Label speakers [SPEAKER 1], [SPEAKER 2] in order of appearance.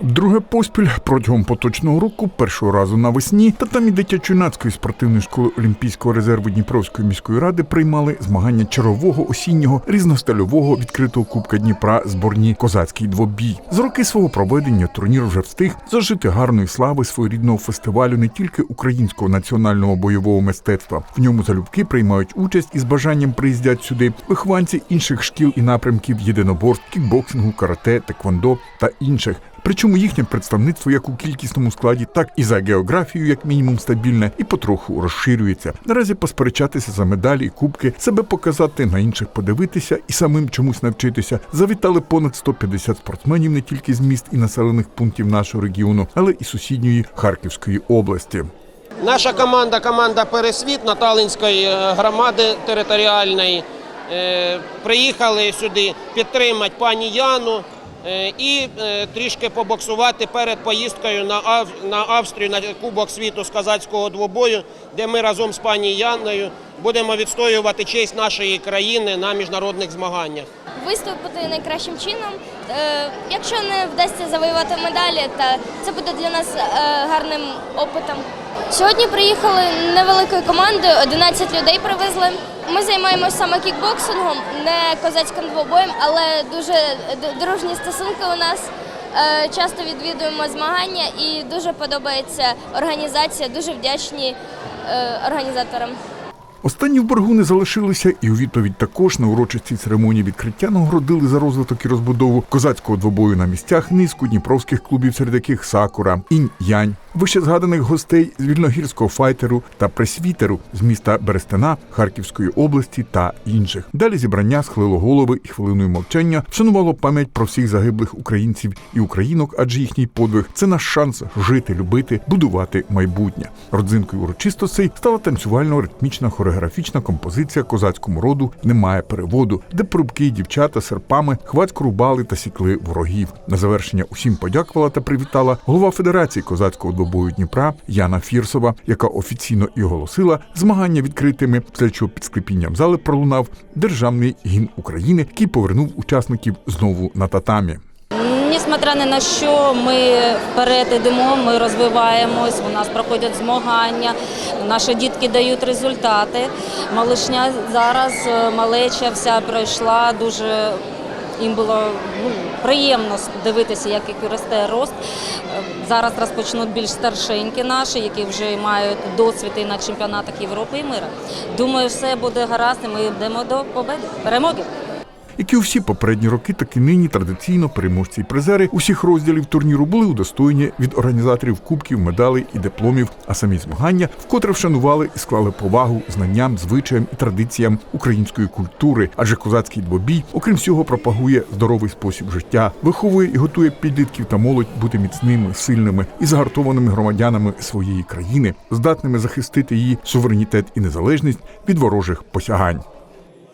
[SPEAKER 1] Друге поспіль протягом поточного року, першого разу навесні, татамі дитячо-юнацької спортивної школи Олімпійського резерву Дніпровської міської ради приймали змагання чарового осіннього різностильового відкритого кубка Дніпра зборні козацький двобій. За роки свого проведення турнір вже встиг зажити гарної слави своєрідного фестивалю не тільки українського національного бойового мистецтва. В ньому залюбки приймають участь і з бажанням приїздять сюди вихованці інших шкіл і напрямків єдиноборств, кікбоксингу, карате, теквондо та інших. Причому їхнє представництво як у кількісному складі, так і за географією, як мінімум, стабільне, і потроху розширюється. Наразі посперечатися за медалі кубки, себе показати, на інших подивитися і самим чомусь навчитися. Завітали понад 150 спортсменів не тільки з міст і населених пунктів нашого регіону, але і сусідньої Харківської області.
[SPEAKER 2] Наша команда, команда Пересвіт Наталинської е, громади територіальної, е, приїхали сюди підтримати пані Яну і е, трішки побоксувати перед поїздкою на, Ав, на Австрію на Кубок світу з казацького двобою, де ми разом з пані Яною будемо відстоювати честь нашої країни на міжнародних змаганнях.
[SPEAKER 3] виступити найкращим чином. Е, Якщо не вдасться завоювати медалі, то це буде для нас е, гарним опитом. Сьогодні приїхали невеликою командою, 11 людей привезли. Ми займаємося саме кікбоксингом, не козацьким двобоєм, але дуже дружні стосунки у нас. Е, Часто відвідуємо змагання і дуже подобається організація. Дуже вдячні е, організаторам.
[SPEAKER 1] Останні в боргу не залишилися, і у відповідь також на урочистій церемонії відкриття нагородили за розвиток і розбудову козацького двобою на місцях низку дніпровських клубів, серед яких Сакура, Інь Янь, вище згаданих гостей з вільногірського файтеру та пресвітеру з міста Берестина Харківської області та інших. Далі зібрання схилило голови і хвилиною мовчання вшанувало пам'ять про всіх загиблих українців і українок, адже їхній подвиг це наш шанс жити, любити, будувати майбутнє. Родзинкою урочистостей стала танцювально-ритмічна хореографічна композиція козацькому роду немає переводу, де порубки дівчата серпами хвацько рубали та сікли ворогів. На завершення усім подякувала та привітала голова Федерації козацького двобою Дніпра Яна Фірсова, яка офіційно і оголосила змагання відкритими, після чого під склепінням зали пролунав державний гімн України, який повернув учасників знову на татамі.
[SPEAKER 4] Несмотря ні на що, ми вперед йдемо, ми розвиваємось, у нас проходять змагання, наші дітки дають результати. Малишня зараз, е, малеча вся пройшла дуже. Їм було ну, приємно дивитися, як росте рост. Е, Зараз розпочнуть більш старшенькі наші, які вже мають досвід і на чемпіонатах Європи і мира. Думаю, все буде гаразд, і ми йдемо до победи, перемоги.
[SPEAKER 1] Як і у всі попередні роки, так і нині традиційно переможці і призери усіх розділів турніру були удостоєні від організаторів кубків, медалей і дипломів, а самі змагання вкотре вшанували і склали повагу знанням, звичаям і традиціям української культури. Адже козацький двобій, окрім всього, пропагує здоровий спосіб життя, виховує і готує підлітків та молодь бути міцними, сильними і загартованими громадянами своєї країни, здатними захистити її суверенітет і незалежність від ворожих посягань.